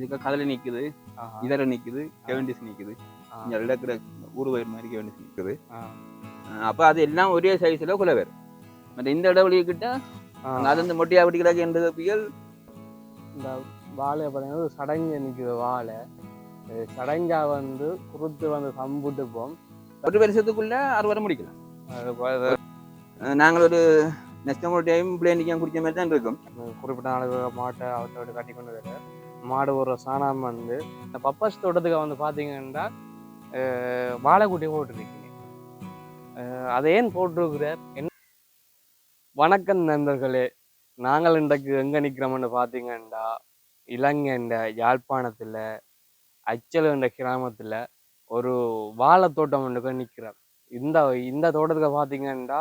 இதுக்கு கதலை நிக்குது. இதர நிக்குது கெவண்டிஸ் நிக்குது. ஊர் வயிறு மாதிரி கெவண்டிஸ் நிக்குது. அப்ப அது எல்லாம் ஒரே சைஸ்ல குல வேறு. மற்ற இந்த இடைவெளி கிட்ட. அது இந்த மொட்டையா வெட்டிக்கிறாங்க என்ற பியல் இந்த வாழை ஒரு சடங்கு நிற்குது வாழை. சடங்கா வந்து குறுத்து வந்து சம்புட்டு போம். ஒரு வருஷத்துக்குள்ள அறுவடை முடிக்கலாம். நாங்கள் ஒரு நெக்ஸ்ட் டைம் பிளேண்டிக்காக குடிச்ச மாதிரி தான் இருக்கும். குறிப்பிட்ட நாளுக்கு மாட்டை விட்டு கட்டி கொண்டு வர. மாடு ஒரு சாணம் வந்து இந்த பப்பாஸ் தோட்டத்துக்கு வந்து பார்த்தீங்கன்னா அஹ், வாழைக்குட்டி போட்டுருக்கீங்க அதை ஏன் போட்டிருக்கிறார் என்ன? வணக்கம் நண்பர்களே. நாங்கள் இன்றைக்கு எங்கே நிற்கிறோம்னு பார்த்தீங்கன்னா இலங்கைண்ட யாழ்ப்பாணத்தில் அச்சல் என்ற கிராமத்தில் ஒரு வாழைத்தோட்டம் ஒன்றுக்கு நிற்கிறோம் இந்த இந்த தோட்டத்துக்கு பார்த்தீங்கன்னா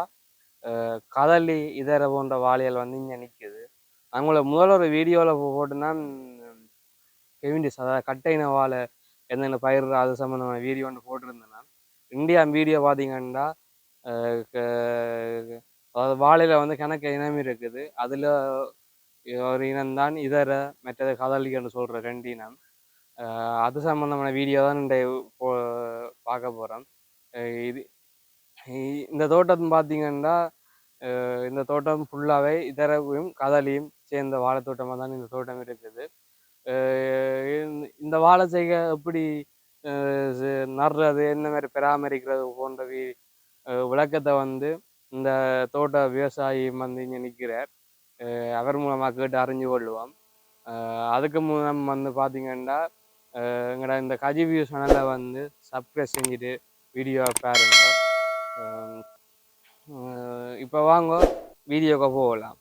அஹ், கதலி இதர போன்ற வாழைகள் வந்து இங்கே நிற்கிது அவங்கள முதல்ல ஒரு வீடியோவில் போட்டுனா கெவிண்டிஸ் அதாவது கட்டைன வாழை என்னென்ன பயிர் அது சம்மந்தமான வீடியோ ஒன்று போட்டிருந்தேன் நான். இந்தியா வீடியோ பார்த்தீங்கன்னா அஹ் க- அதாவது வாழையில் வந்து கணக்கு இனம் இருக்குது. அதில் ஒரு இனம்தான் இதர மற்றது கதலின்னு சொல்கிற ரெண்டு இனம். அஹ் அது சம்மந்தமான வீடியோ தான் இந்த பார்க்க போகிறோம் இது இந்த தோட்டம் பார்த்தீங்கன்னா அஹ் இந்த தோட்டம் ஃபுல்லாகவே இதரவும் கதலியும் சேர்ந்த வாழைத்தோட்டமாக தான் இந்த தோட்டம் இருக்குது. இந்த- வாழை செய்க எப்படி நடுறது என்ன மாதிரி பராமரிக்கிறது போன்ற விளக்கத்தை வந்து இந்த தோட்ட விவசாயி வந்து இங்கே நிற்கிறார் அஹ் அவர் மூலமாக கேட்டு அறிஞ்சு கொள்ளுவோம். அதுக்கு மூலம் வந்து பார்த்தீங்கன்னா எங்களோட எங்கட இந்த கஜி வியூ சேனலை வந்து சப்ஸ்கிரைப் செஞ்சுட்டு வீடியோ பாருங்க. இப்போ வாங்க வீடியோக்கு போகலாம்.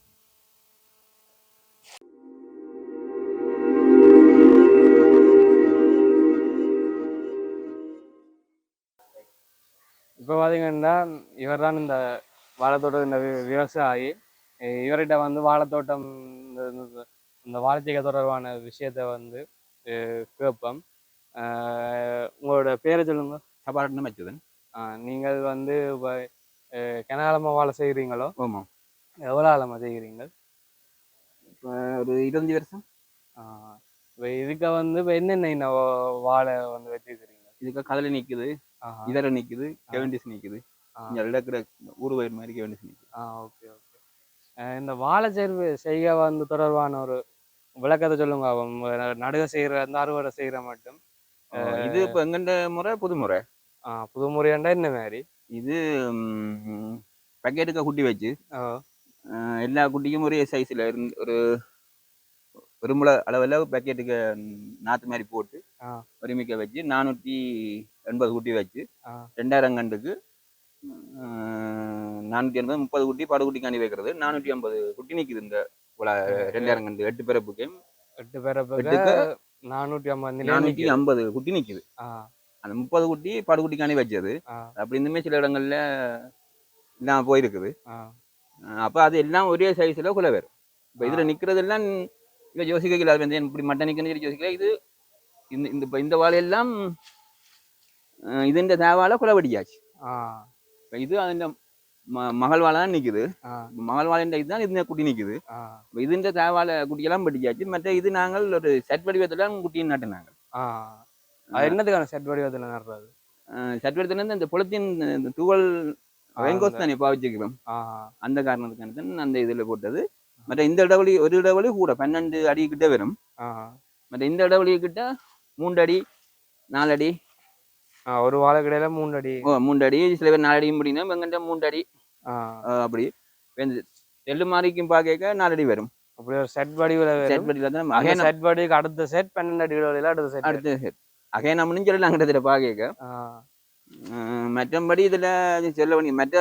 இப்போ பார்த்தீங்கன்னா இவர் தான் இந்த வாழைத்தோட்டம் இந்த வி- விவசாயி. இ- இவர்கிட்ட வந்து வாழைத்தோட்டம் இந்த இந்த- இந்த தொடர்பான விஷயத்த வந்து அஹ் கேட்போம் அஹ் உங்களோட பேரை சொல்லுங்க. சபாரட்னம் வச்சதன் அஹ் நீங்கள் வந்து இப்போ கனகாலமாக வாழை செய்கிறீங்களோ ஆமாம் எவ்வளோ காலமாக செய்கிறீங்க இப்போ ஒரு இருபத்தஞ்சு வருஷம். இப்போ இதுக்கு வந்து இப்போ என்னென்ன இன்னும் வாழை வந்து வச்சுக்கிறீங்க இதுக்கு கதலை நிக்குது. ஆஹா இதர நிக்குது கெவண்டிஸ் நிக்குது. இங்க இருக்கிற வயிறு மாதிரி கெவண்டிஸ் நிக்குது. ஆ ஓகே ஓகே. இந்த வாழை சேர்வு செய்க வந்து தொடர்பான ஒரு விளக்கத்தை சொல்லுங்க. நடுக செய்கிற அந்த அறுவடை செய்கிற மட்டும். இது இப்போ எங்கண்ட முறை? புது முறை ஆ புது முறையாண்டா என்ன மாதிரி? இது பக்கெட்டுக்கு குட்டி வச்சு. எல்லா குட்டிக்கும் ஒரே சைஸில் இருந்து ஒரு முளை அளவில் பக்கெட்டுக்கு நாற்று மாதிரி போட்டு. ஒருமிக்க வச்சு நானூற்றி எண்பது குட்டி வச்சு. ரெண்டாயிரம் கண்டுக்கு நானூற்றி எண்பது முப்பது குட்டி படு குட்டிக்காண்டி வைக்கிறது. நானூற்றி ஐம்பது குட்டி நிற்குது இந்த ரெண்டாயிரம் கண்டு எட்டு பிறப்புக்கு. எட்டு எட்டுக்கு நானூற்றி ஐம்பது நானூற்றி ஐம்பது குட்டி நிற்குது அந்த முப்பது குட்டி படு குட்டிக்காண்டி வச்சது. ஆ. அப்படி இந்தமாதிரி சில இடங்கள்ல இல்லாம போயிருக்குது. அப்ப அது எல்லாம் ஒரே சைஸ்ல குல வேறு இப்போ இதுல நிக்கிறதெல்லாம் இங்க யோசிக்கல அது வந்து இப்படி மட்டன் நிக்கணும் சொல்லி யோசிக்கல. இது இந்த இந்த இப்ப இந்த வாழையெல்லாம் அஹ் இது இந்த தேவால குலவடியாச்சு. இது அந்த மகள் வாழை தான் மகள் வாழை இதுதான் இந்த குட்டி நிக்குது. ஆ. இப்ப இது இந்த தேவால குட்டியெல்லாம் படிச்சாச்சு மற்ற இது நாங்கள் ஒரு செட் வடிவத்துல குட்டின்னு நட்டுனாங்க என்னதுக்கான செட் வடிவத்தில் நடுறது? செட் வடிவத்துல இந்த புலத்தின் இந்த தூவல் ரெயின்கோஸ் தானே பாவிச்சுக்கிறோம் அந்த காரணத்துக்கான அந்த இதுல போட்டது. மற்ற இந்த இடைவெளி ஒரு இடைவெளி கூட பன்னெண்டு அடி கிட்ட வரும். ஆ மற்ற இந்த இடைவெளி கிட்ட மூன்று அடி நாலு அடி. ஆ ஒரு வாழை கடையில் மூணு அடி. அடி. சில பேர் நாலு அடி முடியும் எங்கிட்ட அடி. அஹ் அப்படி. தெல்லு மாறிக்கும் பார்க்க நாலு அடி வரும். அப்படி ஒரு செட் வடிவில் செட் வடிவில் தான் செட் வடிவுக்கு அடுத்த செட் பன்னெண்டு அடி வடிவில் அடுத்த செட் அடுத்த செட் அகைன் நம்மளும் சொல்லலாம் அங்கிட்ட பார்க்க மற்றபடி இதுல சொல்ல வேண்டிய மற்ற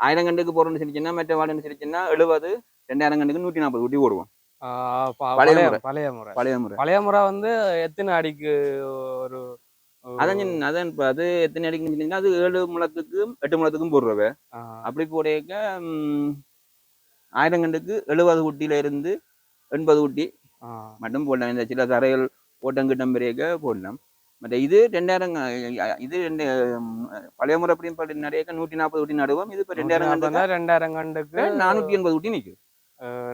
ஆயிரம் கண்டுக்கு போறோம்னு சொல்லிச்சுன்னா மற்ற வாடன்னு சொல்லிச்சுன்னா எழுபது ரெண்டாயிரம் கண்டுக்கு நூற்றி நாற்பது ஊட்டி ப- பழைய பழைய முறை. பழைய முறை பழைய முறை வந்து எத்தனை அடிக்கு ஒரு அதான் அதான் இப்ப அது எத்தனை அடிக்குன்னு சொன்னீங்கன்னா அது ஏழு முழத்துக்கும் எட்டு முழத்துக்கும் போடுறவ அப்படி போடையக்க ஆயிரம் கண்டுக்கு எழுபது குட்டியில இருந்து எண்பது குட்டி மட்டும் போடலாம் இந்த சில தரைகள் ஓட்டங்கிட்டம் பெரியக்க போடலாம் மற்ற இது ரெண்டாயிரம் இது ரெண்டு பழைய முறை அப்படின்னு பார்த்து நிறைய நூற்றி நாற்பது குட்டி நடுவோம். இது இப்போ ரெண்டாயிரம் நூத்தி கண்டுக்கு நாற்பதுனா ரெண்டாயிரம் கண்டுக்கு நானூற்றி எண்பது குட்டி நிற்குது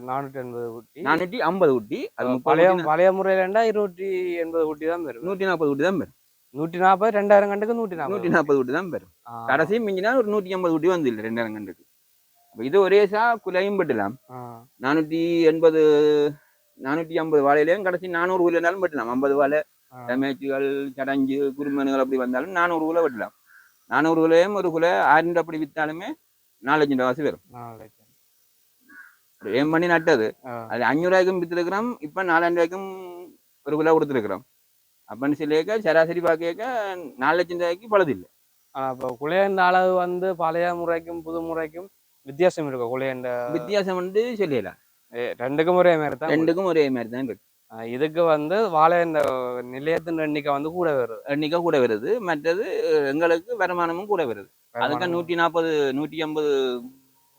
நானூற்றி எண்பது குட்டி நானூற்றி ஐம்பது குட்டி அது பழைய பழைய முறையிலண்டா இருநூற்றி எண்பது குட்டி தான் பெறும் நூற்றி நாற்பது குட்டி தான் பெறும் நூற்றி நாற்பது ரெண்டாயிரம் கண்டுக்கு நூற்றி நூற்றி நாற்பது நாற்பது குட்டி தான் பெறும் ஆ, கடைசி மிஞ்சினா ஒரு நூற்றி ஐம்பது குட்டி வந்து இல்லை ரெண்டாயிரம் கண்டுக்கு இது ஒரே சா குலையும் பெட்டலாம். நானூற்றி எண்பது நானூற்றி ஐம்பது வாழையிலையும் கடைசி நானூறு ஊர்லனாலும் வெட்டலாம் ஐம்பது வாழை. டமேச்சுகள் சடஞ்சு குருமனுகள் அப்படி வந்தாலும் நானூறு குலை வெட்டலாம் நானூறு குலையும் ஒரு குலை ஆயிரம் அப்படி வித்தாலுமே நாலு லட்சம் ரூபா காசு வரும். ஏன் பண்ணி நட்டது? அது அஞ்சூறுவாய்க்கும் வித்துருக்கிறோம் இப்போ நாலாயிரம் ரூபாய்க்கும் ஒரு கிலோ கொடுத்துருக்குறோம். அப்படின்னு சொல்லியிருக்க சராசரி பார்க்க நாலு லட்சம் ரூபாய்க்கு பழுது இல்லை. இப்போ குளியண்ட அளவு வந்து பழைய முறைக்கும் புது முறைக்கும் வித்தியாசம் இருக்கும் குளியண்ட வித்தியாசம் வந்து சொல்லலாம் ரெண்டுக்கும் ஒரே மாதிரி தான் ரெண்டுக்கும் ஒரே மாதிரி தான் இருக்கு. இதுக்கு வந்து வாழை இந்த நிலையத்தின் எண்ணிக்கை வந்து கூட வருது. எண்ணிக்கை கூட வருது. மற்றது எங்களுக்கு வருமானமும் கூட வருது. அதுக்கு நூற்றி நாற்பது நூற்றி ஐம்பது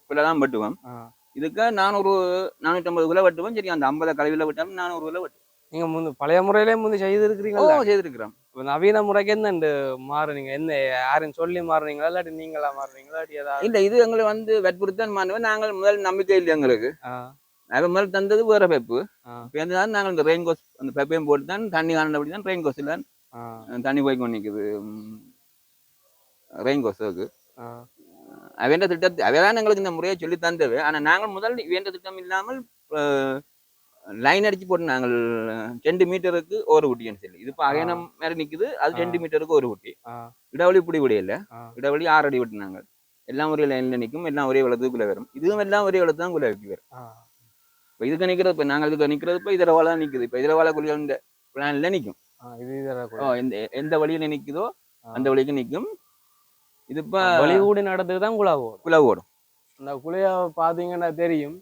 கிலோ தான் வெட்டுவோம். ஆ. இதுக்கு நானூறு நானூற்றி ஐம்பது கிலோ வெட்டுவோம். சரி அந்த ஐம்பது கலவியில் வெட்டாலும் நானூறு கிலோ வெட்டுவோம். நீங்க முந்து பழைய முறையிலே முந்தி செய்து ஓ இருக்கிறீங்களா செய்திருக்கிறோம். இப்ப நவீன முறைக்கு என்ன மாறுனீங்க? என்ன யாரும் சொல்லி மாறுனீங்களா? இல்லாட்டி நீங்களா மாறுனீங்களா? இல்லாட்டி ஏதாவது? இல்லை இது எங்களை வந்து வற்புறுத்தான் மாணவன் நாங்கள் முதல் நம்பிக்கை இல்லை எங்களுக்கு. அவன் முதல் தந்தது வேற பைப்பு. இப்போ தான் நாங்கள் இந்த ரெயின் கோஸ் அந்த பைப்பையும் போட்டு தான் தண்ணி காணபடி தான் ரெயின் கோஸில் தண்ணி போய் கொண்டு நிற்குது ரெயின் கோஸுக்கு அவன் திட்டத்தை அவன் எங்களுக்கு இந்த முறையை சொல்லி தந்தது ஆனால் நாங்கள் முதல் இவன் திட்டம் இல்லாமல் லைன் அடிச்சு போட்டு நாங்கள் ரெண்டு மீட்டருக்கு ஒரு குட்டின்னு சொல்லி. இது இப்போ. அகனம் மாதிரி நிற்குது அது. ரெண்டு மீட்டருக்கு ஒரு குட்டி. இடைவெளி இப்படி ஆ. இடைவெளி ஆறு அடி விட்டுனாங்க. எல்லாம் ஒரே லைனில் நிற்கும் எல்லாம் ஒரே வளத்துக்குள்ளே வரும். இதுவும் எல்லாம் ஒரே வளத்து தான் குள்ள வைக்க வரும். இப்போ இதுக்கு நிற்கிறது இப்போ நாங்கள் இதுக்கு நிற்கிறது இப்போ இதில் வாழை நிற்குது இப்போ இதில் வாழை குழிகள் இந்த பிளானில் நிற்கும். ஓ எந்த எந்த வழியில் நிற்குதோ. அந்த வழிக்கு நிற்கும் இது இப்போ வெளியூடி நடத்துக்கு தான் குழா போடும் குலை ஓடும். அந்த குழிய பாத்தீங்கன்னா தெரியும்.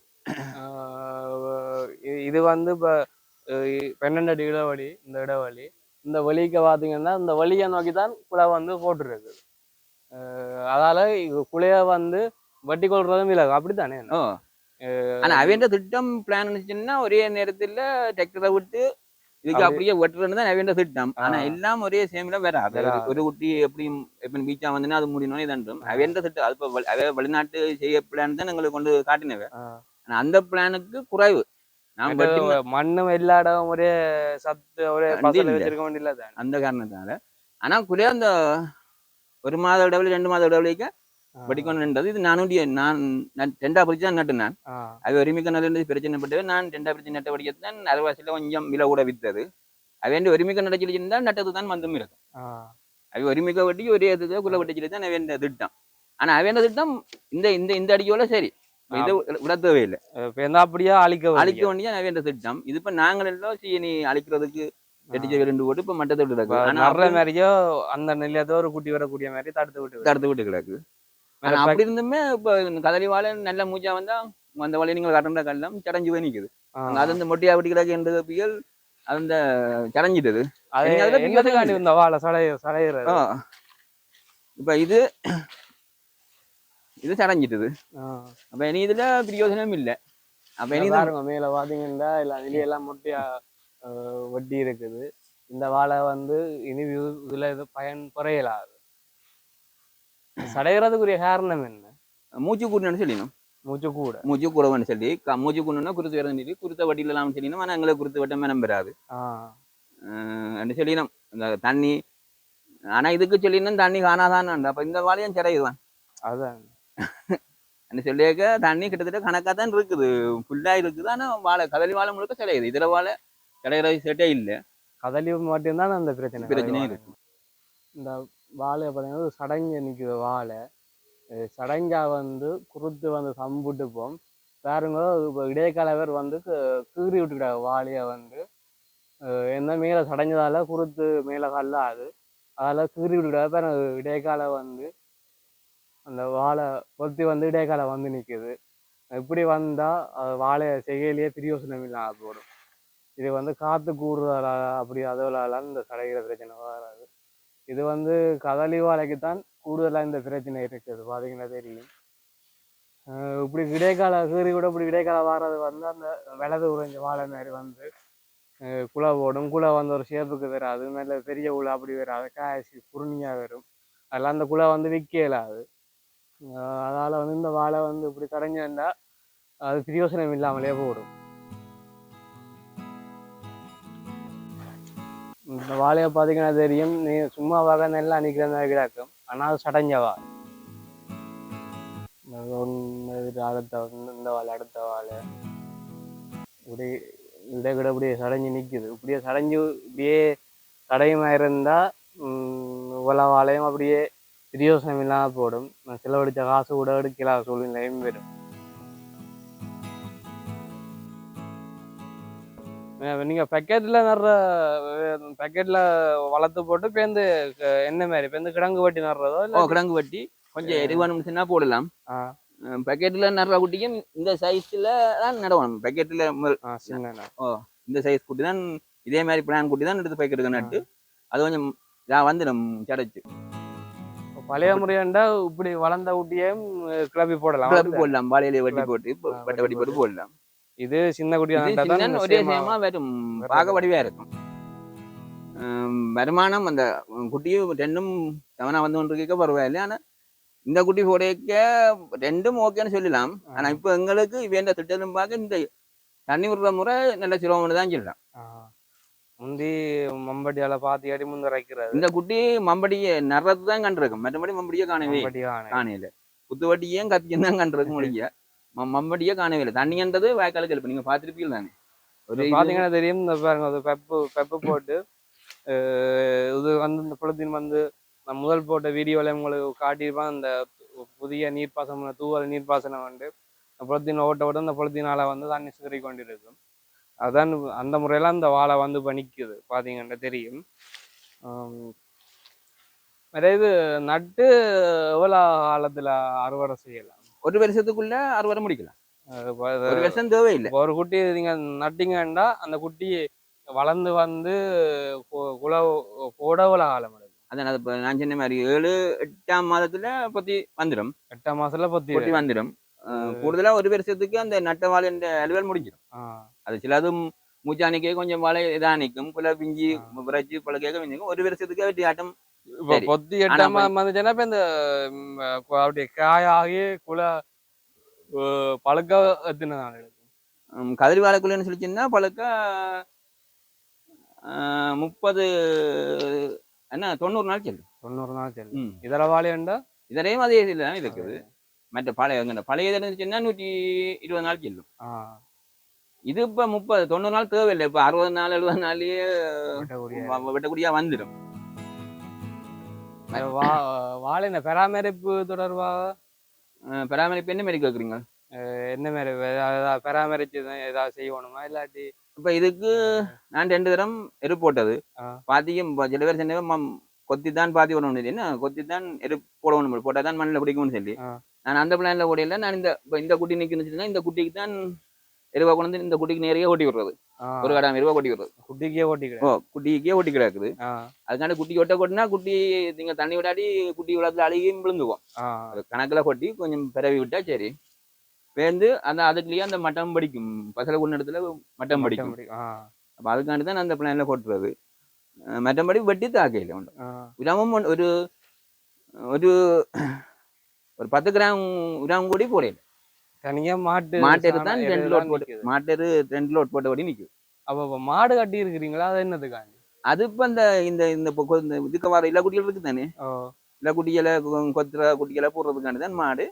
இது வந்து இப்போ பன்னெண்டு அடி இடைவெளி இந்த இடைவெளி. இந்த வழிக்கு பார்த்தீங்கன்னா இந்த வழியை நோக்கி தான் குழா வந்து போட்டுருக்கு அதால குழிய வந்து வட்டி கொள்றதும் இல்லை. அப்படித்தானே? ஆனா அவன் திட்டம் பிளான் இருந்துச்சுன்னா ஒரே நேரத்துல டிராக்டரை விட்டு இதுக்கு அப்படி- அப்படியே வெட்டுறது தான் அவன் திட்டம். ஆனா. எல்லாம் ஒரே சேம்ல வராது. ஒரு குட்டி எப்படியும் எப்ப பீச்சா வந்துன்னா அது முடியணும் இதன்றும் அவன் திட்டம் அது இப்ப வெளிநாட்டு செய்ய பிளான் தான் எங்களுக்கு கொண்டு காட்டினவ. ஆஹ் ஆனா அந்த பிளானுக்கு குறைவு. மண்ணும் எல்லா இடம் ஒரே சத்து ஒரே. வச்சிருக்க வேண்டியல தானே. அந்த காரணத்தால. ஆனா குறைய அந்த ஒரு மாத இடைவெளி ரெண்டு மாத இடைவெளிக்கு வெட்டிக்கொண்டு நின்றது இது நானூற்றி நான் நான் ரெண்டா பிரிச்சு தான் நட்டு நான் ஆஹ் அது ஒருமிக்க நல்ல பிரச்சனை பட்டது நான் ரெண்டா பிரிச்சு நட்ட படிக்கத்தான் அரைவாசியில் கொஞ்சம் விலை கூட வித்தது அவன் ஒருமிக்க நடச்சிருந்தா நட்டது தான் வந்தும் இருக்கும் அவன் ஒருமிக்க வட்டி ஒரே இதுக்கு குள்ள வட்டிச்சிட்டு தான் அவன் திட்டம் ஆனா அவன் திட்டம் இந்த இந்த இந்த அடிக்கோல சரி இதை விட தேவையில்லை இப்ப எந்த அப்படியே அழிக்க அழிக்க வேண்டிய அவன் திட்டம் இது இப்ப நாங்கள் எல்லாம் சீனி அழிக்கிறதுக்கு எட்டு ரெண்டு போட்டு இப்ப மட்டத்தை விட்டு கிடக்கு மாதிரியோ அந்த நிலையத்தோ ஒரு குட்டி வரக்கூடிய மாதிரி தடுத்து விட்டு விடு. தடுத்து விட்டு கிடக்கு ஆனா அப்படி இருந்துமே இப்ப இந்த வாழை நல்ல மூச்சா வந்தா அந்த வாழை நீங்கள் கட்டண்ட கல்லாம் சடஞ்சு போய் நிக்குது. அது அந்த மொட்டையா விட்டு கிடக்கு என்ற பியல் அந்த சடஞ்சிட்டது. இந்த. இப்ப இது இது சடஞ்சிட்டது. அப்ப இனி இதுல பிரயோஜனம் இல்ல. அப்ப இனி பாருங்க மேல பாத்தீங்கன்னா இல்ல வெளியெல்லாம் மொட்டையா வட்டி இருக்குது. இந்த வாழை வந்து இனி இது- இதுல இது பயன் குறையலாது. சடைகிறதுக்குரிய காரணம் என்ன? மூச்சு கூடணும்னு சொல்லிடணும் மூச்சு கூட மூச்சு கூடவன்னு சொல்லி மூச்சு கூடணும்னா குருத்து வேற சொல்லி குருத்த வட்டியில எல்லாம் சொல்லணும் ஆனா எங்களை குருத்து வட்டமே நம்பராது ஆஹ் என்று சொல்லினோம். இந்த தண்ணி ஆனா இதுக்கு சொல்லினோம் தண்ணி காணாதான் அப்ப இந்த வாழையும் சிறையுதான். அதான். என்ன சொல்லியாக்க தண்ணி கிட்டத்தட்ட கணக்கா தான் இருக்குது. ஃபுல்லா இருக்குது. ஆனா வாழை கதலி வாழை முழுக்க சிலையுது இதுல வாழை சிலைகிற செட்டே இல்ல. கதலி மட்டும்தான் அந்த பிரச்சனை. பிரச்சனை கதலி இருக்கு. இந்த வாழை பார்த்தீங்கன்னா ஒரு சடங்கு நிற்குது வாழை. சடங்காக சடங்கா வந்து குருத்து வந்து சம்புட்டுப்போம் வேறுங்க இப்போ இடைக்கால பேர் வந்து கீறி விட்டுக்கிட்டாங்க வாழையை வந்து. என்ன மேலே சடைஞ்சதால குருத்து மேலே கல்லாது அதில் கீறி விட்டுக்கிட்டாங்க பாருங்க இடைக்கால வந்து. அந்த வாழை பொத்தி வந்து இடைக்கால வந்து நிற்குது இப்படி வந்தால் வாழையை செய்கையிலேயே பிரியோசனம் இல்லாமல் போடும். இது வந்து காற்று கூறுதலால அப்படி அதோலால இந்த சடைகிற பிரச்சனை வராது. இது வந்து கதலி வாழைக்கு தான் கூடுதலாக இந்த பிரச்சனை இருக்குது பார்த்தீங்கன்னா தெரியும். இப்படி இடைக்கால கீறி கூட இப்படி இடைக்கால வாரது வந்து அந்த விலது உறைஞ்ச வாழை மாதிரி வந்து அஹ் குலை போடும். குலை வந்து ஒரு ஷேப்புக்கு வராது நல்ல பெரிய குழா அப்படி வராது காய்ச்சி புருணியாக வரும். அதெல்லாம் அந்த குலை வந்து விற்க இயலாது. அஹ் அதால வந்து இந்த வாழை வந்து இப்படி கடைஞ்சிருந்தா அது பிரயோசனம் இல்லாமலே போடும். இந்த வாழையை பார்த்தீங்கன்னா தெரியும். நீ சும்மா வகை நெல்லாம் நிற்கிற கிடக்கும் ஆனால் அது அடுத்த இந்த வாழை அடுத்த வாழை இப்படி இட விட இப்படியே சடைஞ்சு நிற்குது இப்படியே சடைஞ்சு இப்படியே தடையமாக இருந்தால் உம், வாழையும் அப்படியே பிரியோசனம் இல்லாமல் போடும். நான் செலவழிச்ச காசு கூட எடுக்கலாம் சூழ்நிலையும் வரும் நீங்க பேக்கெட்ல நடுற பேக்கெட்ல வளர்த்து போட்டு பேருந்து என்ன மாதிரி? பேருந்து கிடங்கு வட்டி நடுறதோ ஓ இல்ல கிழங்கு வெட்டி. கொஞ்சம் எரிவானு சொன்னா போடலாம். ஆ. பேக்கெட்ல நடுற குட்டியும் இந்த சைஸ்ல தான் நடணும். பேக்கெட்ல ஆ, சின்ன இந்த சைஸ் குட்டி தான் இதே மாதிரி பிளான் குட்டி தான் எடுத்து பேக்கெட்டுக்கு நட்டு அது கொஞ்சம் இதா வந்துடும் கிடைச்சு பழைய முறையாண்டா இப்படி வளர்ந்த ஊட்டியும் கிளப்பி போடலாம் போடலாம் வாழையில வெட்டி. போட்டு வெட்டி வெட்டி போட்டு. போடலாம். நட்டா தான் சின்ன ஒரே சேமா- வரும். பார்க்க வடிவா இருக்கும் வருமானம் அந்த குட்டியும் ரெண்டும் செவனா வந்து கொண்டிருக்க பரவாயில்லை ஆனா இந்த குட்டி போடைக்க ரெண்டும் ஓகேன்னு சொல்லலாம் ஆனா இப்போ எங்களுக்கு இவன் திட்டம் பார்க்க இந்த தண்ணி விடுற முறை நல்ல சிரமம்னு தான் சொல்லலாம். முந்தி மம்பட்டியால பாத்தி அடி முந்தரைக்கிறது இந்த குட்டி மம்படியை நடுறது தான் கண்டிருக்கும் மற்றபடி மம்படியே காணவே காணையில குத்துவட்டியும் கத்தியும் தான் கண்டிருக்க முடிய மம்படியே காணவே இல்லை தண்ணின்றது வாய்க்காலுக்கு இப்போ நீங்க பார்த்துருப்பீங்க தானே? ஒரு பாத்தீங்கன்னா தெரியும். இந்த பாருங்க அது பெப்பு பெப்பு போட்டு இது வந்து இந்த புலத்தின் வந்து நான் முதல் போட்ட வீடியோல உங்களுக்கு காட்டியிருப்பேன். இந்த புதிய நீர்ப்பாசனம் தூவல் நீர்ப்பாசனம் வந்து இந்த புலத்தின் ஓட்ட ஓட்ட இந்த புலத்தினால வந்து தண்ணி சிதறி கொண்டிருக்கும். அதான் அந்த முறையில அந்த வாழை வந்து இப்ப நிக்குது பாத்தீங்கன்னா தெரியும் இது நட்டு எவ்வளவு காலத்துல அறுவடை செய்யலாம்? ஒரு வருஷத்துக்குள்ள அறுவடை முடிக்கலாம். ஒரு வருஷம் தேவையில்லை. ஒரு குட்டி நீங்க நட்டிங்கன்னா அந்த குட்டி வளர்ந்து வந்து குல குடவுல காலம் அதான் அது நான் சொன்ன மாதிரி ஏழு எட்டாம் மாதத்துல பத்தி வந்துடும் எட்டாம் மாசத்துல பத்தி பொட்டி வந்துடும் கூடுதலா ஒரு வருஷத்துக்கு அந்த நட்ட வாழை அலுவல் முடிஞ்சிடும் அது சிலதும் மூச்சானிக்கே கொஞ்சம் வாழை இதா நிற்கும் குல பிஞ்சி விரைச்சி பழக்க நிற்கும் ஒரு வருஷத்துக்கு வெட்டி ஆட்டம் இப்போ. பொத்தி எட்டாம் வந்துச்சுன்னா இப்ப இந்த அப்படியே காயாகி குல பழுக்க எத்தனை நாள் எடுக்கும்? உம், கதிரி வாழைக்குள்ளன்னு சொல்லிச்சுன்னா பழக்க முப்பது என்ன தொண்ணூறு நாள் செல்லும். தொண்ணூறு நாள் சரி ம். இதர வாழையண்டா இதரையும் அதே இதில் தான் இருக்குது. மற்ற பழைய பழைய இதில் இருந்துச்சுன்னா நூற்றி இருபது நாள் செல்லும். இது இப்போ முப்பது தொண்ணூறு நாள் தேவையில்லை. இப்போ அறுபது நாள் எழுபது நாள்லயே வெட்டக்கூடியா வந்துடும் இந்த வா- வாழைன பராமரிப்பு தொடர்பாக பராமரிப்பு என்ன மாதிரி கேட்குறீங்க என்ன மாதிரி பராமரிச்சு ஏதாவது செய்யணுமா இல்லாட்டி? இப்போ இதுக்கு நான் ரெண்டு தரம் எரு போட்டது. பாத்தியும் சில பேர் சொன்ன கொத்தி தான் பாத்தி விடணும் என்ன கொத்தி தான் எரு போடணும் போட்டால் தான் மண்ணில் பிடிக்கும்னு சொல்லி. நான் அந்த பிளான்ல ஓடையில நான் இந்த இந்த குட்டி நிற்கணுச்சுன்னா இந்த குட்டிக்கு தான் எருவா கொண்டு வந்து இந்த குட்டிக்கு நேரையே ஓட்டி விடுறது. ஒரு கடாம் எருவா ஓட்டி விடுறது. குட்டிக்கே ஓட்டிக்கிறேன் ஓ குட்டிக்கே ஓட்டி கிடக்குது. அதுக்காண்டி குட்டி ஒட்ட கொட்டினா குட்டி நீங்க தண்ணி விடாடி குட்டி விடாத்துல அழுகியும் விழுந்துக்கும். கணக்குல கொட்டி கொஞ்சம் பிறவி விட்டா சரி. வேந்து அந்த அதுக்குள்ளேயே அந்த மட்டம் படிக்கும் பசலை கொண்ட இடத்துல மட்டம் படிக்கும் அப்போ அதுக்காண்டி தான் அந்த பிளான்ல போட்டுறது. அஹ் மற்றபடி வெட்டி தாக்கையில் உண்டு. ஒண்ணு- ஒரு ஒரு ஒரு பத்து கிராம் உரம் கூடி போடையில தனியா மாட்டு மாட்டெரு தான் ரெண்டு லோட் போட்டு. மாட்டெரு ரெண்டு லோட் போட்டபடி நிற்கும் அப்ப மாடு கட்டி இருக்கிறீங்களா? அது என்னதுக்காண்டி அது இப்போ இந்த இந்த இந்த இதுக்கு வர இல்ல குட்டிகள் இருக்கு தானே? இல்ல குட்டிகளை கொத்துற குட்டிகளை போடுறதுக்காண்டி தான் மாடு.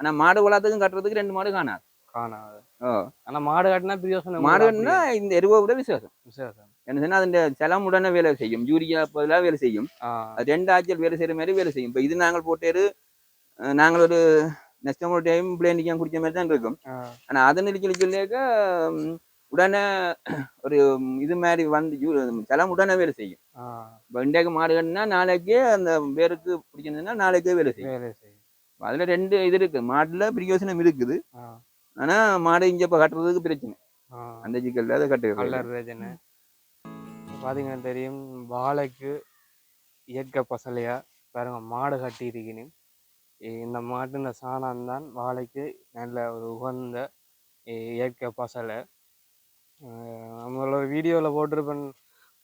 ஆனா மாடு வளர்த்துக்கும் கட்டுறதுக்கு ரெண்டு மாடு காணாது. காணாது. ஓ. ஆனா மாடு கட்டினா பிரியோசனம் மாடுன்னா இந்த எருவை விட விசேஷம். விசேஷம். என்ன சொன்னா அதுல செலம் உடனே வேலை செய்யும். யூரியா பதிலாக வேலை செய்யும். ரெண்டு ஆட்சியில் வேலை செய்யற மாதிரி வேலை செய்யும். இப்போ இது நாங்கள் போட்டேரு நாங்கள் ஒரு நெக்ஸ்ட் ஒரு டைம் பிளேண்டிக்காக குடிச்ச மாதிரி தான் இருக்கும். ஆனா அதை நிறுத்தி சொல்லியாக்க உடனே ஒரு இது மாதிரி வந்து செலம் உடனே வேலை செய்யும். இப்போ இன்றைக்கு மாடு கட்டினா நாளைக்கே அந்த வேருக்கு பிடிச்சிருந்ததுன்னா நாளைக்கே வேலை செய்யும். அதுல ரெண்டு இது இருக்கு. மாட்டுல பிரயோசனம் இருக்குது. ஆனா மாடு இங்க இப்ப கட்டுறதுக்கு பிரச்சனை. அந்த சிக்கல்ல அதை கட்டுறது பாத்தீங்கன்னா தெரியும் வாழைக்கு இயற்கை பசலையா பாருங்க மாடு கட்டி இருக்கணும் இந்த மாட்டின சாணம் தான் வாழைக்கு நல்ல ஒரு உகந்த இயற்கை பசலை. நம்மளோட வீடியோவில் போட்டிருப்பேன்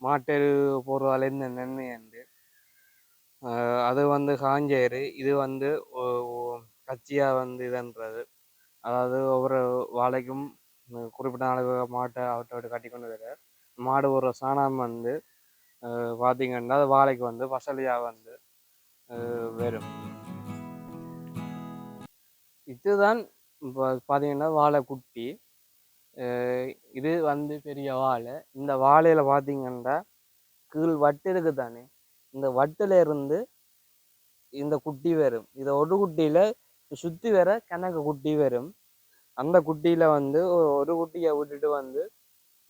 மாட்டெரு போடுறதால நன்மை என்று. அது வந்து காஞ்சேரு இது வந்து கட்சியாக வந்து இதுன்றது. அதாவது ஒவ்வொரு வாழைக்கும் குறிப்பிட்ட நாளுக்கு மாட்டை அவட்ட விட்டு கட்டி கொண்டு வர மாடு ஒரு சாணம் வந்து பார்த்திங்கன்னா பார்த்தீங்கன்னா அது வாழைக்கு வந்து வசலியாக வந்து வரும். இதுதான் இப்போ பார்த்தீங்கன்னா வாழை குட்டி இது வந்து பெரிய வாழை. இந்த வாழையில பார்த்தீங்கன்னா கீழ் வட்டு இருக்கு தானே இந்த வட்டுல இருந்து இந்த குட்டி வரும். இதை ஒரு குட்டியில சுத்தி வர கணக்கு குட்டி வரும். அந்த குட்டியில வந்து ஒரு குட்டியை விட்டுட்டு வந்து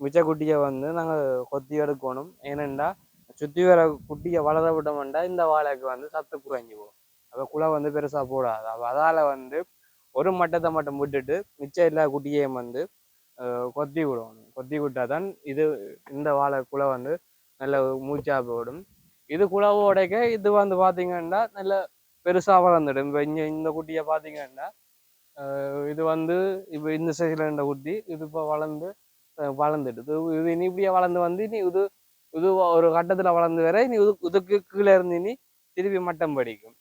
மிச்ச குட்டியை வந்து நாங்க கொத்தி எடுக்கணும். ஏனெண்டா சுத்தி வர குட்டியை வளர விட்டோம்னா இந்த வாழைக்கு வந்து சத்து குறைஞ்சி போகும். அப்ப குலை வந்து பெருசாக போடாது. அப்போ அதால வந்து ஒரு மட்டத்தை மட்டும் விட்டுட்டு மிச்சம் எல்லா குட்டியையும் வந்து கொத்தி விடணும். கொத்தி விட்டாதான் இது இந்த வாழை குலை வந்து நல்ல மூச்சா போடும். இது குலவு உடைக்க இது வந்து பார்த்தீங்கன்னா நல்ல பெருசாக வளர்ந்துடும். இப்போ இங்கே இந்த குட்டியை பார்த்தீங்கன்னா இது வந்து இப்போ இந்த சைஸில் இருந்த குட்டி இது இப்போ வளர்ந்து அஹ் வளர்ந்துடுது இது இனி இப்படியே வளர்ந்து வந்து இனி இது இது ஒரு கட்டத்தில் வளர்ந்து வர இனி இது இதுக்கு கீழே இருந்து இனி திருப்பி மட்டம் படிக்கும்.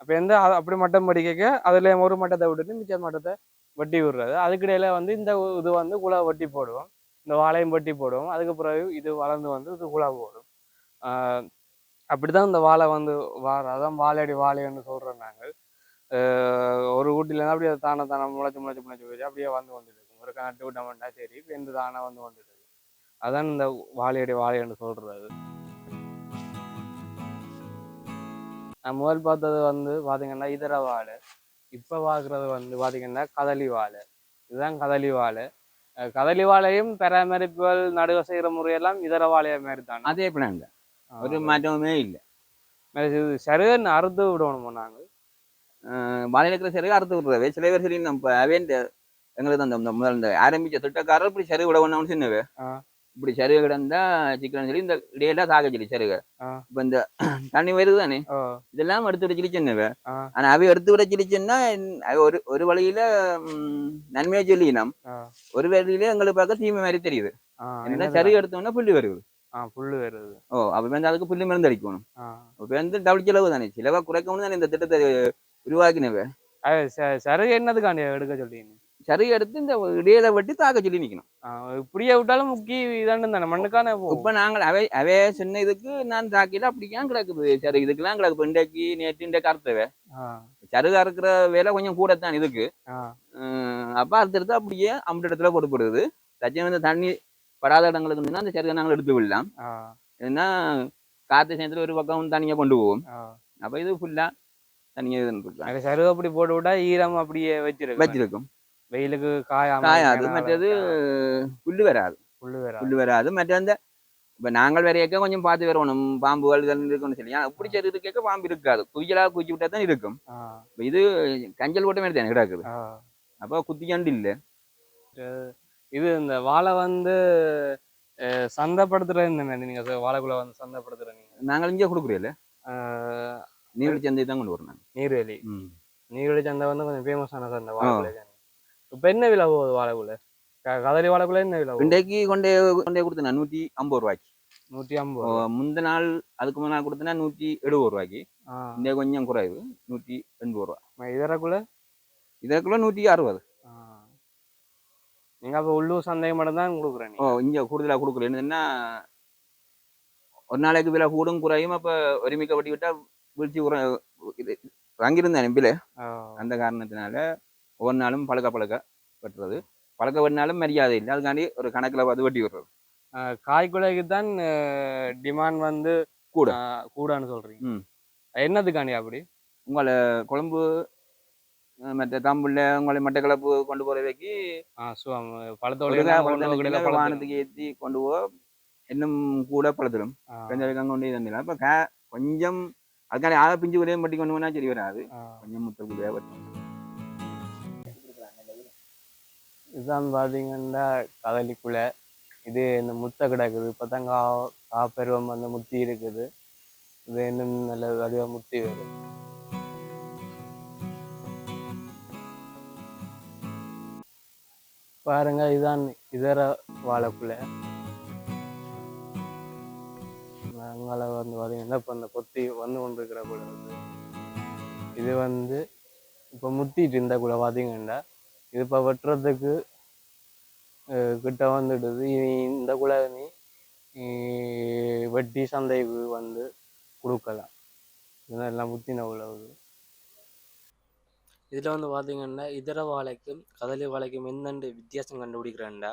அப்போ எந்த அப்படி மட்டம் படிக்க அதுல ஒரு மட்டத்தை விட்டுட்டு மிச்ச மட்டத்தை வட்டி விடுறது. அதுக்கிடையில வந்து இந்த இது வந்து குழா வட்டி போடுவோம். இந்த வாழையும் வட்டி போடுவோம். அதுக்கு பிறகு இது வளர்ந்து வந்து இது குழா போடும். ஆஹ் அப்படிதான் இந்த வாழை வந்து வாழ அதான் வாழையடி வாழைன்னு சொல்றோம் நாங்கள். ஒரு வீட்டில அப்படியே தானே தானே முளைச்சி முளைச்சி முளைச்சி போச்சு. அப்படியே வந்து வந்துட்டு இருக்கும் ஒரு நட்டு விட்டோம்னா சரி இப்போ இந்த தானே வந்து வந்துட்டு இருக்கு அதான் இந்த வாழையடி வாழைன்னு சொல்றது. நான் முதல் பார்த்தது வந்து பாத்தீங்கன்னா இதர வாழை இப்ப பாக்குறது வந்து பாத்தீங்கன்னா கதலி வாழை இதுதான் கதலி வாழை கதலி வாழையும் பராமரிப்புகள் நடுவு செய்யற முறையெல்லாம் இதர வாழைய மாதிரி தான் அதே பிளான் தான் ஒரு மாற்றமுமே இல்லை. சரின்னு அறுத்து விடணுமோ நாங்க? வாழையில இருக்கிற சரி அறுத்து விடுறவே சில பேர் சரி நம்ம அவேன் எங்களுக்கு அந்த முதல் இந்த ஆரம்பிச்ச திட்டக்காரர் இப்படி சரி விட வேணும்னு சொன்னவே. இப்படி சருகு கிடந்தா சிக்கன் சொல்லி இந்த இடையில தாக்க சொல்லி சருக. இப்ப இந்த தண்ணி வருது தானே இதெல்லாம் எடுத்து விட சொல்லி சொன்னவ ஆ. ஆனா அவை எடுத்து விட சொல்லி சொன்னா அவ ஒரு ஒரு வழியில நன்மையை சொல்லினோம். ஒரு வழியில எங்களுக்கு பார்க்க தீமை மாதிரி தெரியுது. என்ன? சருகு எடுத்தோம்னா புல்லு வருது. புல்லு வருது. ஓ அப்ப வந்து அதுக்கு புல்லு மருந்து அடிக்கணும். அப்ப வந்து டபுள் செலவு தானே? செலவா குறைக்கணும் தானே இந்த திட்டத்தை உருவாக்கினவ? சருகு என்னதுக்காண்டி எடுக்க சொல்றீங்க சருகு எடுத்து இந்த இடையில வெட்டி தாக்க சொல்லி நிக்கணும். இப்படியே விட்டாலும் முக்கிய இதாண்டு தானே மண்ணுக்கான. இப்ப நாங்கள் அவை அவை சொன்ன இதுக்கு நான் தாக்கில அப்படிக்கான் கிடக்குது. சரி இதுக்கெல்லாம் கிடக்கு இன்றைக்கு நேற்று இன்றைக்கு அறுத்தவை. சருகு அறுக்கிற வேலை கொஞ்சம் கூடத்தான் இதுக்கு அப்ப அறுத்தெடுத்து அப்படியே அம்பட்டு இடத்துல போட்டுப்படுது. தச்சம் வந்து தண்ணி படாத இடங்களுக்கு இருந்துன்னா அந்த சருகை நாங்கள் எடுத்து விடலாம். ஏன்னா காத்து சேர்த்துல ஒரு பக்கம் தனியா கொண்டு போவோம் அப்ப இது ஃபுல்லா தனியா அது சருகு அப்படி போட்டு விட்டா ஈரம் அப்படியே வச்சிருக்கு வச்சிருக்கும். வெயிலுக்கு காயாம காயாது இருக்கனால மற்றது புல்லு வராது புல்லு வராது மற்ற அந்த இப்ப நாங்கள் வரையக்க கொஞ்சம் பார்த்து வரணும் பாம்புகள் இருக்கும்னு சொல்லி ஆனா இப்படி சரி கேட்க பாம்பு இருக்காது குயிலா குச்சி விட்டா தான் இருக்கும் இது கஞ்சல் போட்ட மாதிரி தானே கிடக்குது அப்ப குத்தியாண்டு இல்ல இது இந்த வாழை வந்து சந்தைப்படுத்துறது என்ன நீங்க சொ- வாழைக்குள்ள வந்து சந்தைப்படுத்துற நீங்க நாங்கள் இங்கே கொடுக்குறீல்ல அஹ், நீர் சந்தை தான் கொண்டு வரணும் நீர்வேலி ம். நீர்வேலி சந்தை வந்து கொஞ்சம் ஃபேமஸான சந்தை வாழைக்குள்ள. இப்ப என்ன விலை போகுது வாழைக்குள்ள க- கதலி வாழைக்குள்ள என்ன விலை இன்றைக்கு கொண்டே கொண்டே கொடுத்தேன் நூற்றி ஐம்பது ரூபாய்க்கு. நூத்தி ஐம்பது. முந்த நாள் அதுக்கு முன்னாள் கொடுத்தேன்னா நூற்றி எழுபது ரூபாய்க்கு. இந்த கொஞ்சம் குறைவு நூற்றி எண்பது ரூபா. இதரக்குள்ள? இதற்குள்ள நூற்றி அறுபது. நீங்க அப்ப உள்ளூர் சந்தை மட்டும் தான் கொடுக்குறேன் ஓ இங்கே கூடுதலாக கொடுக்கல. என்னதுன்னா ஒரு நாளைக்கு விலை கூடும் குறையும் அப்போ ஒருமிக்க வட்டி விட்டா வீழ்ச்சி வாங்கியிருந்தேன் பில்லு அந்த காரணத்தினால ஒவ்வொரு நாளும் பழக்க பழக்க வெட்டுறது. பழக்க வெட்டினாலும் மரியாதை இல்லை. அதுக்காண்டி ஒரு கணக்கில் பார்த்து வெட்டி விடுறது. காய்குலைக்கு தான் டிமாண்ட் வந்து கூட. கூடன்னு சொல்றீங்க. ம். என்னதுக்காண்டி அப்படி? உங்களை குழம்பு மற்ற தம்புள்ள உங்களை மட்டக்களப்பு கொண்டு ஆமா, ஒரு பழத்தோட ஒரு. வானத்துக்கு ஏற்றி கொண்டு போக இன்னும் கூட பழுத்துடும். கொஞ்சம் கொண்டு தந்திடலாம். இப்போ கா கொஞ்சம் அதுக்காண்டி ஆக பிஞ்சு குலையும் பட்டி கொண்டு போனால் சரி வராது. கொஞ்சம் முத்தல் குலையாக இதுதான் பார்த்தீங்கன்னா கதலிக்குள்ள இது இந்த முத்தை கிடக்குது. இப்பதான் கா காப்பருவம் அந்த முத்தி இருக்குது. இது இன்னும் நல்ல வடிவா முத்தி வரும். பாருங்க இதுதான் இதர வாழைக்குள்ள அங்கால வந்து பார்த்தீங்கன்னா இப்போ அந்த கொத்தி வந்து கொண்டிருக்கிற கூட வந்து இது வந்து இப்போ முத்திட்டு இருந்தால் கூட பார்த்தீங்கன்னா இது இப்போ வெட்டுறதுக்கு கிட்ட வந்துடுது. இனி இந்த குழாய் வெட்டி சந்தைக்கு வந்து கொடுக்கலாம். இதெல்லாம் முத்தின உழவு இதில் வந்து பார்த்தீங்கன்னா இதர வாழைக்கும் கதலி வாழைக்கும் என்னென்று வித்தியாசம் கண்டுபிடிக்கிறேன்டா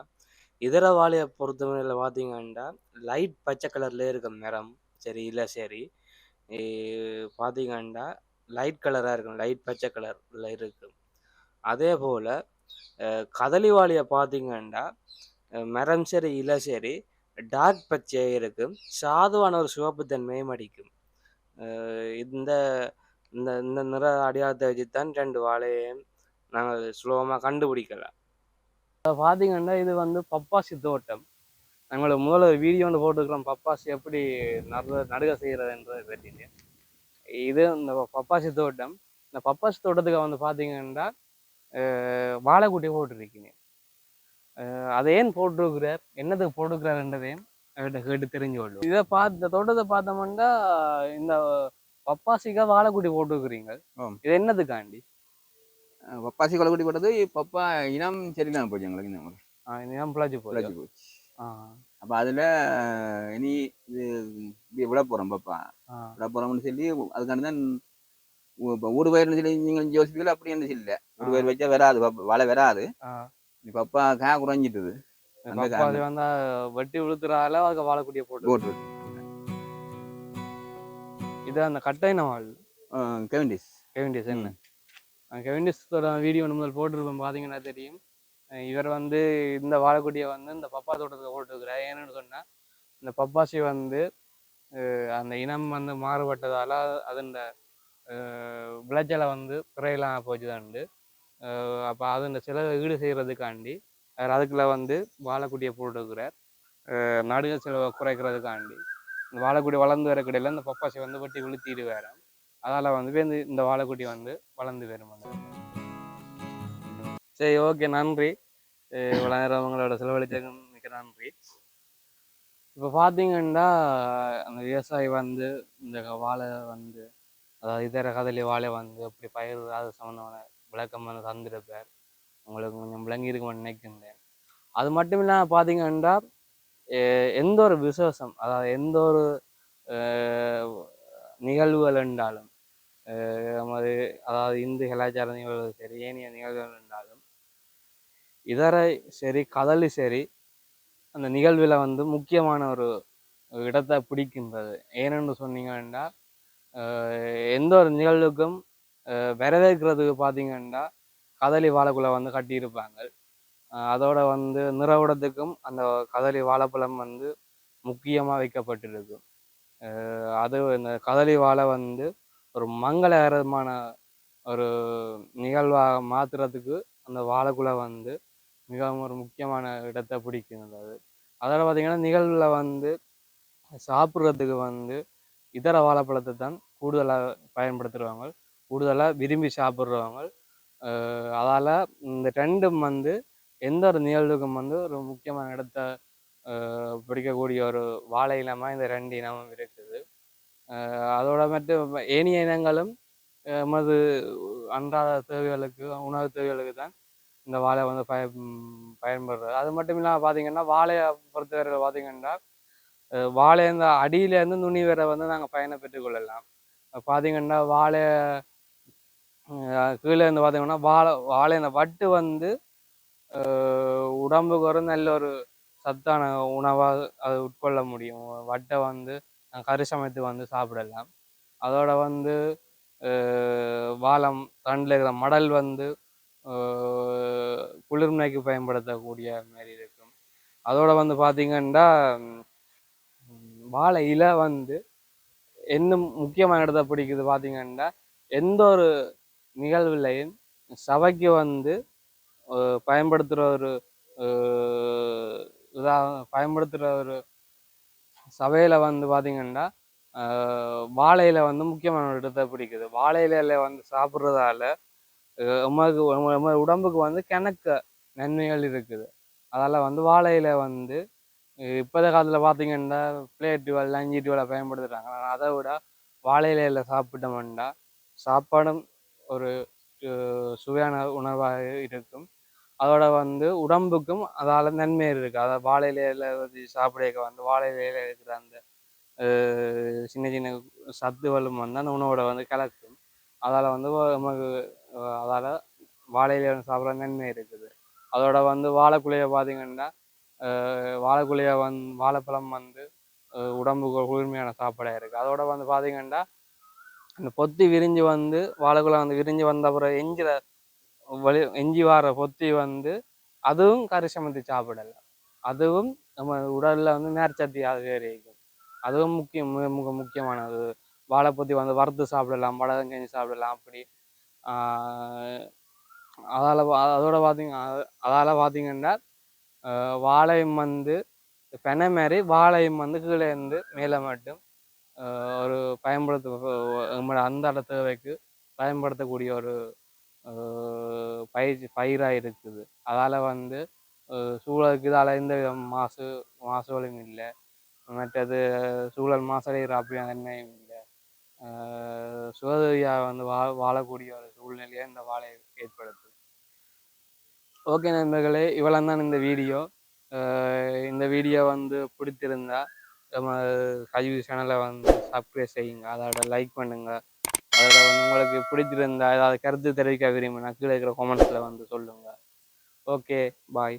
இதர வாழையை பொறுத்தவரையில் பார்த்தீங்கன்னா லைட் பச்சை கலரில் இருக்கும் நிறம் சரி இல்லை சரி பார்த்தீங்கன்னா லைட் கலராக இருக்கும். லைட் பச்சை கலரில் இருக்கும் அதே போல் கதலி வாழையை பார்த்தீங்கன்னா மரம் சரி இலை சரி டார்க் பச்சையாக இருக்கும் சாதுவான ஒரு சிவப்பு தன்மையும் அடிக்கும். இந்த இந்த இந்த நிற அடையாளத்தை வச்சு தான் ரெண்டு வாழையையும் நாங்கள் சுலபமாக கண்டுபிடிக்கலாம். பார்த்தீங்கன்னா இது வந்து பப்பாசி தோட்டம். நம்மளோட முதல்ல ஒரு வீடியோ ஒன்று போட்டுருக்கிறோம். பப்பாசி எப்படி நடு நடுக செய்கிறதுன்றதை பற்றினு இது இந்த பப்பாசி தோட்டம். இந்த பப்பாசி தோட்டத்துக்கு வந்து பார்த்தீங்கன்னா வாழைக்குட்டி போட்டிருக்கீங்க அதை ஏன் போட்டிருக்கிறார்? என்னதுக்கு போட்டிருக்கிறாருன்றதையும் அவர்கிட்ட கேட்டு தெரிஞ்சு கொள்ளும் இதை பார்த்து தோட்டத்தை பார்த்தோம்னா இந்த பப்பாசிக்கா வாழைக்குட்டி போட்டிருக்கிறீங்க. இது என்னதுக்காண்டி? பப்பாசி கொலக்குடி போட்டது பப்பா இனம் சரியில்லாம போச்சு எங்களுக்கு இந்த முறை பிழைச்சி போகுது பிழைச்சு போச்சு. அப்ப அதுல இனி இது இப்படி விட போறோம் பப்பா. விட போறோம்னு சொல்லி அதுக்காண்டி தான் ஊ- இப்ப ஊடு பயிர்னு சொல்லி நீங்க யோசிப்பீங்களா அப்படி என்ன இல்லை. ஊடு பயிர் வச்சா வராது வாழை வராது. ஆ. நீ பப்பா கா குறைஞ்சிட்டுது. வெட்டி விழுத்துறால அதுக்கு வாழைக்குட்டியை போட்டு போட்டு. இது அந்த கட்டைன வாழ் கெவண்டிஸ் கெவிண்டிஸ் என்ன? கெவிண்டிஸோட வீடியோ முதல் போட்டிருப்போம் பார்த்தீங்கன்னா தெரியும். இவர் வந்து இந்த வாழைக்குட்டியை வந்து இந்த பப்பா தோட்டத்தில் போட்டிருக்கிறார். ஏன்னு சொன்னால் இந்த பப்பாசி வந்து அந்த இனம் வந்து மாறுபட்டதால் அதன் விளைச்சலை வந்து குறையலாம் போச்சுதாண்டு. அப்போ இந்த செலவை ஈடு செய்கிறதுக்காண்டி அவர் அதுக்குள்ள வந்து வாழைக்குட்டியை போட்டுருக்கிறார் அஹ் நடுக செலவை குறைக்கிறதுக்காண்டி இந்த வாழைக்குடி வளர்ந்து வர கடையில் இந்த பப்பாசி வந்து வெட்டி விழுத்திட்டு வேற அதால் வந்து இந்த இந்த வாழைக்குட்டி வந்து வளர்ந்து வரும் அந்த சரி ஓகே நன்றி. அஹ் இவ்வளோ நேரம் உங்களோட செலவழிச்சதுக்கு மிக்க நன்றி. இப்போ பார்த்தீங்கன்னா அந்த விவசாயி வந்து இந்த வாழை வந்து அதாவது இதர கதலி வாழை வந்து அப்படி பயிர் அது சம்மந்தமான விளக்கம் வந்து தந்திருப்பார் உங்களுக்கு கொஞ்சம் விளங்கி இருக்கும்னு நினைக்கின்றேன். அது மட்டும் இல்லாமல் பார்த்தீங்கன்னா எந்த ஒரு விசேஷம் அதாவது எந்த ஒரு அஹ், நிகழ்வுகள் என்றாலும் அஹ், நமது அதாவது இந்து கலாச்சார நிகழ்வுகள் சரி ஏனைய நிகழ்வுகள் என்றாலும் இதர சரி கதலி சரி அந்த நிகழ்வில் வந்து முக்கியமான ஒரு இடத்தை பிடிக்கின்றது. ஏனென்று சொன்னீங்கன்னா எந்த ஒரு நிகழ்வுக்கும் வரவேற்கிறதுக்கு பார்த்தீங்கன்னா கதலி வாழைக்குள்ள வந்து கட்டியிருப்பாங்க. அதோட வந்து நிறவுடத்துக்கும் அந்த கதலி வாழைப்பழம் வந்து முக்கியமாக வைக்கப்பட்டிருக்கும். அது இந்த கதலி வாழை வந்து ஒரு மங்களகரமான ஒரு நிகழ்வாக மாற்றுறதுக்கு அந்த வாழைக்குலை வந்து மிகவும் ஒரு முக்கியமான இடத்தை பிடிக்கிறது அது. அதோட பார்த்தீங்கன்னா நிகழ்வில் வந்து சாப்பிட்றதுக்கு வந்து இதர வாழைப்பழத்தை தான் கூடுதலாக பயன்படுத்துகிறவங்க கூடுதலாக விரும்பி சாப்பிட்றவங்க. அதால் இந்த ரெண்டும் வந்து எந்த ஒரு நிகழ்வுக்கும் வந்து ஒரு முக்கியமான இடத்த பிடிக்கக்கூடிய ஒரு வாழை இனமாக இந்த ரெண்டு இனமும் இருக்குது. அதோட மட்டும் ஏனைய இனங்களும் எமது அன்றாட தேவைகளுக்கு உணவு தேவைகளுக்கு தான் இந்த வாழை வந்து பய பயன்படுறது அது மட்டும் இல்லாமல் பார்த்தீங்கன்னா வாழையை பொறுத்தவரை பார்த்தீங்கன்னா வாழை இந்த அடியிலேருந்து நுனி வரை வந்து நாங்கள் பயணம் பெற்றுக்கொள்ளலாம் பார்த்தீங்கன்னா வாழை கீழே இருந்து பார்த்தீங்கன்னா வாழை வாழை இந்த வட்டு வந்து உடம்புக்கு ஒரு நல்ல ஒரு சத்தான உணவாக அது உட்கொள்ள முடியும். வட்டை வந்து அஹ் கறி சமைத்து வந்து சாப்பிடலாம். அதோட வந்து வாழம் தண்டில் இருக்கிற மடல் வந்து அஹ் குளிர்மைக்கு பயன்படுத்தக்கூடிய மாதிரி இருக்கும். அதோட வந்து பார்த்தீங்கன்னா வாழை இலை வந்து இன்னும் முக்கியமான இடத்த பிடிக்குது பார்த்தீங்கன்னா எந்த ஒரு நிகழ்வுலையும் சபைக்கு வந்து பயன்படுத்துகிற ஒரு இதாக இதா பயன்படுத்துகிற ஒரு சபையில் வந்து பார்த்தீங்கன்னா அஹ் வந்து முக்கியமான ஒரு இடத்தை பிடிக்குது. வாழையில வந்து சாப்பிட்றதால உமக்கு உம உடம்புக்கு வந்து கிணக்க நன்மைகள் இருக்குது. அதால் வந்து வாழையில வந்து இப்போத காலத்தில் பார்த்தீங்கன்னா பிளேட் வேலை அஞ்சு வேலை பயன்படுத்துகிறாங்க ஆனால் அதை விட வாழை இலையில சாப்பிட்டோம்னா சாப்பாடும் ஒரு சுவையான உணவாக இருக்கும். அதோட வந்து உடம்புக்கும் அதால் நன்மை இருக்குது அதை வாழை இலையில வச்சு சாப்பிடக்க வந்து வாழை இலையில் இருக்கிற அந்த சின்ன சின்ன சத்துகளும் வந்து அந்த உணவோட வந்து கலக்கும். அதால் வந்து நமக்கு அதால் வாழை இலையில சாப்பிட்ற நன்மை இருக்குது. அதோட வந்து வாழைக்குலையை பார்த்தீங்கன்னா வாழைக்குலையை வந் வாழைப்பழம் வந்து உடம்புக்கு குளிர்மையான சாப்பாடாக இருக்குது அதோட வந்து பார்த்தீங்கன்னா இந்த பொத்தி விரிஞ்சு வந்து வாழைக்குலை வந்து விரிஞ்சு வந்த அப்புறம் எஞ்சிற வலி எஞ்சி வர பொத்தி வந்து அதுவும் கறி சமைத்து சாப்பிடலாம் அதுவும் நம்ம உடல்ல வந்து நேர்ச்சத்தி அதிகரிக்கும் அதுவும் முக்கியம் மிக மிக முக்கியமானது. வாழைப்பொத்தி வந்து வறுத்து சாப்பிடலாம் வடகம் செஞ்சு சாப்பிடலாம் அப்படி. ஆஹ் அதால அதோட பார்த்தீங்க அதால் அதால பார்த்தீங்கன்னா வாழையும் வந்து பெனை மாரி வாழையும் வந்து கீழே இருந்து மேலே மட்டும் ஒரு பயன்படுத்த நம்மளோட அன்றாட தேவைக்கு பயன்படுத்தக்கூடிய ஒரு பயிர் பயிராக இருக்குது. அதால் வந்து சூழலுக்கு இதால் எந்த வித மாசு மாசுகளும் இல்லை. மற்றது சூழல் மாசடைகிற அப்படியான தன்மையும் இல்லை. சுகதவியாக வந்து வா வாழக்கூடிய ஒரு சூழ்நிலையை இந்த வாழை ஏற்படுத்துது. ஓகே நண்பர்களே இவ்வளோ தான் இந்த வீடியோ. இந்த வீடியோ வந்து பிடித்திருந்தா நம்ம கஜிவி சேனலை வந்து சப்ஸ்கிரைப் செய்யுங்க அதோட லைக் பண்ணுங்க. அதோட வந்து உங்களுக்கு பிடிச்சிருந்தா ஏதாவது கருத்து தெரிவிக்க விரும்பினா கீழே இருக்கிற கமெண்ட்ஸில் வந்து சொல்லுங்கள் ஓகே பாய்.